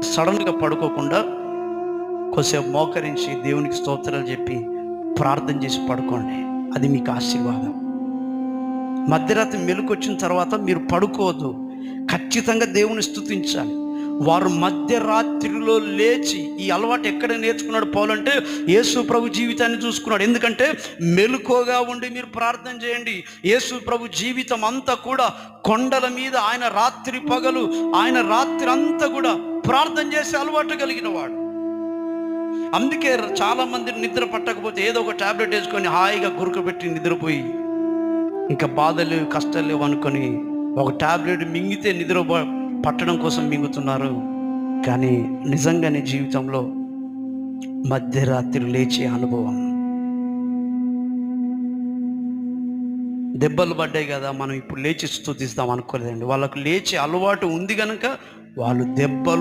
సడన్గా పడుకోకుండా కొద్దిసేపు మోకరించి దేవునికి స్తోత్రాలు చెప్పి ప్రార్థన చేసి పడుకోండి. అది మీకు ఆశీర్వాదం. మధ్యరాత్రి మెలుకొచ్చిన తర్వాత మీరు పడుకోవద్దు. ఖచ్చితంగా దేవుని స్తుతించాలి. వారు మధ్యరాత్రిలో లేచి ఈ అలవాటు ఎక్కడ నేర్చుకున్నాడు పౌలంటే యేసు ప్రభు జీవితాన్ని చూసుకున్నాడు. ఎందుకంటే మెలుకోగా ఉండి మీరు ప్రార్థన చేయండి. యేసు ప్రభు జీవితం అంతా కూడా కొండల మీద ఆయన రాత్రి పగలు ఆయన రాత్రి అంతా కూడా ప్రార్థన చేసే అలవాటు కలిగిన వాడు. అందుకే చాలా మంది నిద్ర పట్టకపోతే ఏదో ఒక టాబ్లెట్ వేసుకొని హాయిగా గురుకబెట్టి నిద్రపోయి ఇంకా బాధలు కష్టాలు లేవు అనుకొని ఒక టాబ్లెట్ మింగితే నిద్ర పట్టడం కోసం మింగుతున్నారు. కానీ నిజంగానే జీవితంలో మధ్యరాత్రి లేచే అనుభవం. దెబ్బలు పడ్డాయి కదా మనం ఇప్పుడు లేచి స్థుతిస్తాం అనుకోలేదండి. వాళ్ళకు లేచే అలవాటు ఉంది కనుక వాళ్ళు దెబ్బలు